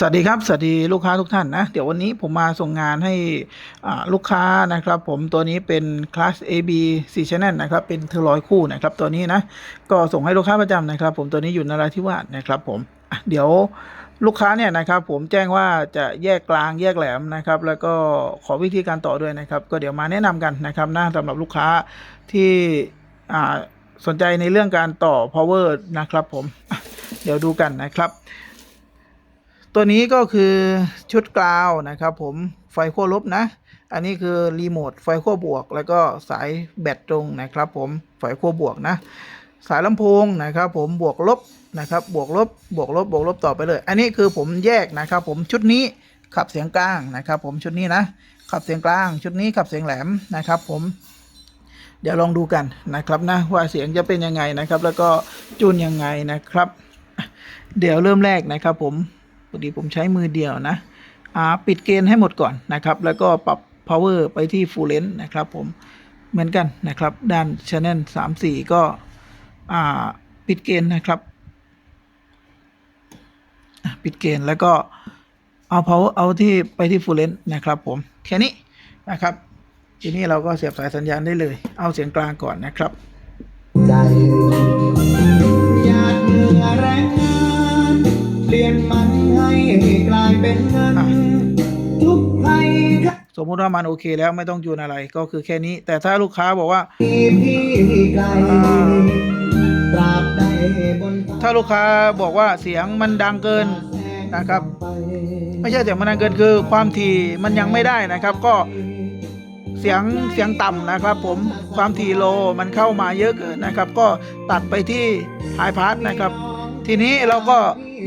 สวัสดีครับ สวัสดีลูกค้าทุกท่านนะ เดี๋ยววันนี้ผมมาส่งงานให้ลูกค้านะครับ ผมตัวนี้เป็น Class AB 4 Channel นะครับ เป็นเทอร์ลอยคู่นะครับ ตัวนี้นะ ก็ส่งให้ลูกค้าประจำนะครับ ผมตัวนี้อยู่นราธิวาสนะครับผมเดี๋ยวลูกค้าเนี่ยนะครับผมแจ้งว่าจะแยกกลางแยกแหลมนะครับ แล้วก็ขอวิธีการต่อด้วยนะครับ ก็เดี๋ยวมาแนะนำกันนะครับนะสำหรับลูกค้าที่สนใจในเรื่องการต่อ power นะครับ ผมเดี๋ยวดูกันนะครับ ตัวนี้ก็คือชุดกราวนะครับผมไฟขั้วลบนะ อันนี้คือรีโมทไฟขั้วบวก แล้วก็สายแบตตรงนะครับผมไฟขั้วบวกนะ สายลำโพงนะครับผมบวกลบนะครับบวกลบบวกลบบวกลบต่อไปเลย อันนี้คือผมแยกนะครับผมชุดนี้ขับเสียงกลางนะครับผมชุดนี้นะ ขับเสียงกลางชุดนี้ขับเสียงแหลมนะครับผมเดี๋ยวลองดูกันนะครับนะว่าเสียงจะเป็นยังไงนะครับ แล้วก็จูนยังไงนะครับ เดี๋ยวเริ่มแรกนะครับผม พอดีผมใช้มือเดียวนะอ่าปิดเกณฑ์ให้หมดก่อนนะครับ แล้วก็ปรับ power ไปที่ full length นะครับผมเหมือนกันนะครับ ด้าน channel 3 4 ก็อ่าปิดเกณฑ์นะครับปิดเกณฑ์แล้วก็เอา power เอาที่ไปที่ full length นะครับผมแค่นี้นะครับ ทีนี้เราก็เสียบสายสัญญาณได้เลย เอาเสียงกลางก่อนนะครับ เป็นเงินอะทุกภัยสมมุติว่ามันโอเคแล้วไม่ต้องจูนอะไรก็คือแค่นี้ แต่ถ้าลูกค้าบอกว่าที่พี่ไกลตราบใดบนฟ้ถ้าลูกค้าบอกว่าเสียงมันดังเกินนะครับไปไม่ใช่เสียงมันดังเกินคือความถี่มันยังไม่ได้นะครับ ก็เสียงเสียงต่ำนะครับ ผมความถี่โลมันเข้ามาเยอะเกินนะครับ ก็ตัดไปที่ไฮพาสนะครับ ทีนี้เราก็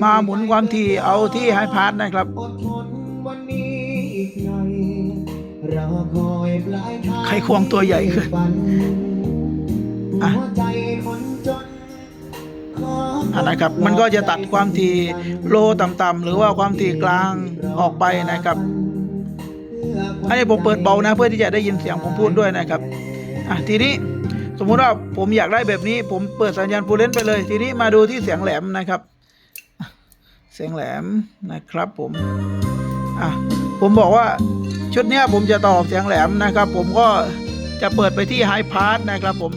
มาหมุนความถี่เอาที่ไฮพาสนะครับอดทนวันนี้อีกหน่อยรอคอยปลายทางใครควงตัวใหญ่ขึ้นฝันอะหัวใจคนจนขออะนะครับ มันก็จะตัดความถี่โลต่ำๆหรือว่าความถี่กลางออกไปนะครับอันนี้ผมเปิดเบานะเพื่อที่จะได้ยินเสียงผมพูดด้วยนะครับ อะทีนี้ สมมุติว่าผมอยากได้แบบนี้ ผมเปิดสัญญาณฟูลเลนไปเลย ทีนี้มาดูที่เสียงแหลมนะครับ เสียงแหลมนะครับ ผมอะผมบอกว่าชุดนี้ผมจะต่อเสียงแหลมนะครับ ผมก็จะเปิดไปที่ไฮพาร์สนะครับ ผม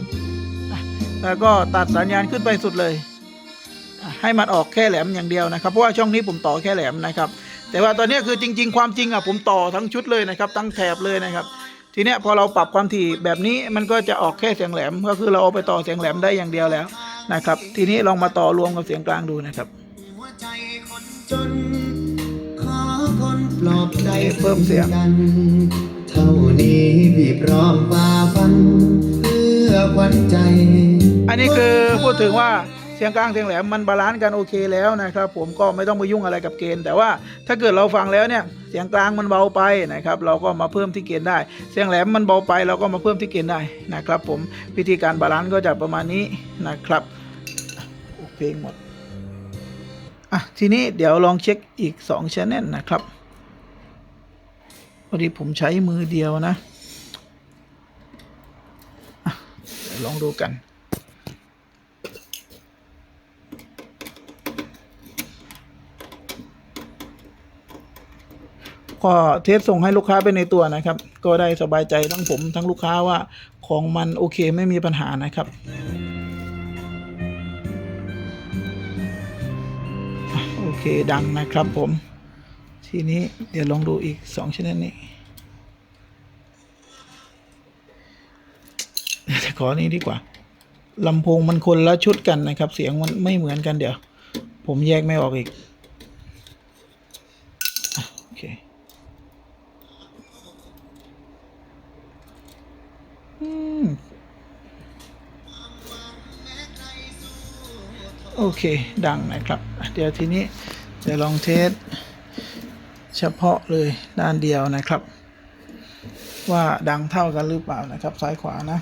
แล้วก็ตัดสัญญาณขึ้นไปสุดเลย ให้มันออกแค่แหลมอย่างเดียวนะครับ เพราะว่าช่องนี้ผมต่อแค่แหลมนะครับ แต่ว่าตอนนี้คือจริง ๆ ความจริงอะผมต่อทั้งชุดเลยนะครับ ทั้งแถบเลยนะครับ ทีเนี้ยพอเราปรับความถี่แบบนี้มันก็จะออกแค่เสียงแหลม ก็คือเราเอาไปต่อเสียงแหลมได้อย่างเดียวแล้วนะครับ ทีนี้ลองมาต่อรวมกับเสียงกลางดูนะครับหัวใจคนจนขอคนปลอบใจเพิ่มเสียงกันเท่านี้พี่พร้อมฝ่าฟันเพื่อขวัญใจ อันนี้คือพูดถึงว่า เสียงกลางเสียงแหลมมันบาลานซ์กันโอเคแล้วนะครับผมก็ไม่ต้องไปยุ่งอะไรกับเกณฑ์ แต่ว่าถ้าเกิดเราฟังแล้วเนี่ยเสียงกลางมันเบาไปนะครับเราก็มาเพิ่มที่เกณฑ์ได้ เสียงแหลมมันเบาไปเราก็มาเพิ่มที่เกณฑ์ได้นะครับผมวิธีการบาลานซ์ก็จะประมาณนี้นะครับโอเคหมดอะทีนี้เดี๋ยวลองเช็คอีก2 channel นะครับพอดีผมใช้มือเดียวนะะลองดูกัน ก็เทสส่งให้ลูกค้าไปในตัวนะครับ ก็ได้สบายใจทั้งผมทั้งลูกค้าว่าของมันโอเคไม่มีปัญหานะครับโอเคดังนะครับผม ทีนี้เดี๋ยวลองดูอีกสองชนิดนี้ขอนี้ดีกว่าลำโพงมันคนละชุดกันนะครับ เสียงมันไม่เหมือนกันเดี๋ยว ผมแยกไม่ออกอีกอโอเค เค ดังนะครับอะเดี๋ยวทีนี้จะลองเทสเฉพาะเลยด้านเดียวนะครับ ว่าดังเท่ากันหรือเปล่านะครับ ซ้ายขวานะ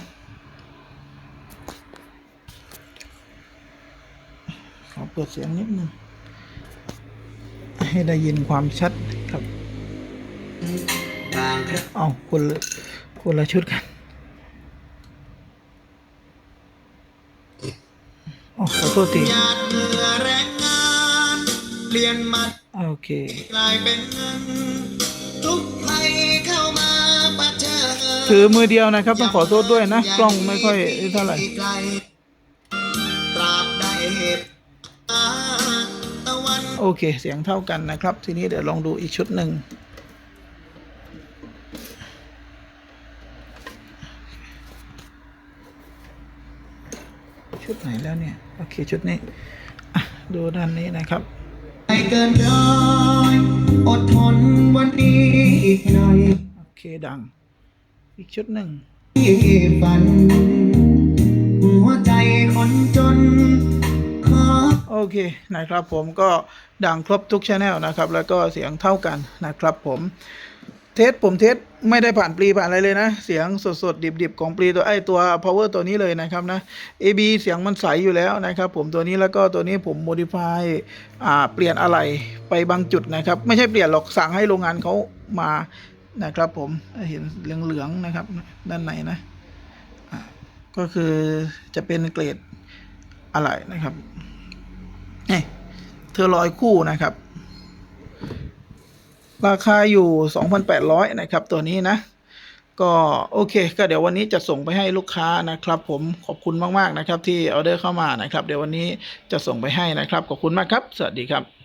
ขอเปิดเสียงนิดนึงให้ได้ยินความชัดครับบางครั้งเอาคนละคนละชุดกันอ๋อ ขอโทษทีหยาดเหงื่อแรงงานเปลี่ยนมันโอเคกลายเป็นเงินทุกภัยเข้ามาปะเชิญถือมือเดียวนะครับ ต้องขอโทษด้วยนะ กล้องไม่ค่อยเท่าไหร่ไกลตราบใดเหตุอาตะวันโอเค เสียงเท่ากันนะครับ ทีนี้เดี๋ยวลองดูอีกชุดหนึ่ง ชุดไหนแล้วเนี่ย โอเค ชุดนี้อะดูด้านนี้นะครับใจเกินร้อยอดทนวันนี้อีกหน่อย โอเคดัง อีกชุดหนึ่งที่ฝัน หัวใจคนจนขอโอเคนะครับผมก็ดังครบทุกช anel นะครับ แล้วก็เสียงเท่ากันนะครับผม เทสผมเทสไม่ได้ผ่านปรีผ่านอะไรเลยนะ เสียงสดๆดิบๆของปรีตัวไอตัว power ตัวนี้เลยนะครับนะ AB เสียงมันใสอยู่แล้วนะครับ ผมตัวนี้แล้วก็ตัวนี้ผม modify อ่าเปลี่ยนอะไรไปบางจุดนะครับ ไม่ใช่เปลี่ยนหรอกสั่งให้โรงงานเขามานะครับ ผมเห็นเหลืองๆนะครับ ด้านในนะก็คือจะเป็นเกรดอะไรนะครับนี่เธอลอยคู่นะครับ ราคาอยู่ 2,800 นะครับ ตัวนี้นะ ก็โอเค ก็เดี๋ยววันนี้จะส่งไปให้ลูกค้านะครับ ผมขอบคุณมาก ๆ นะครับ ที่ออเดอร์เข้ามานะครับ เดี๋ยววันนี้จะส่งไปให้นะครับ ขอบคุณมากครับ สวัสดีครับ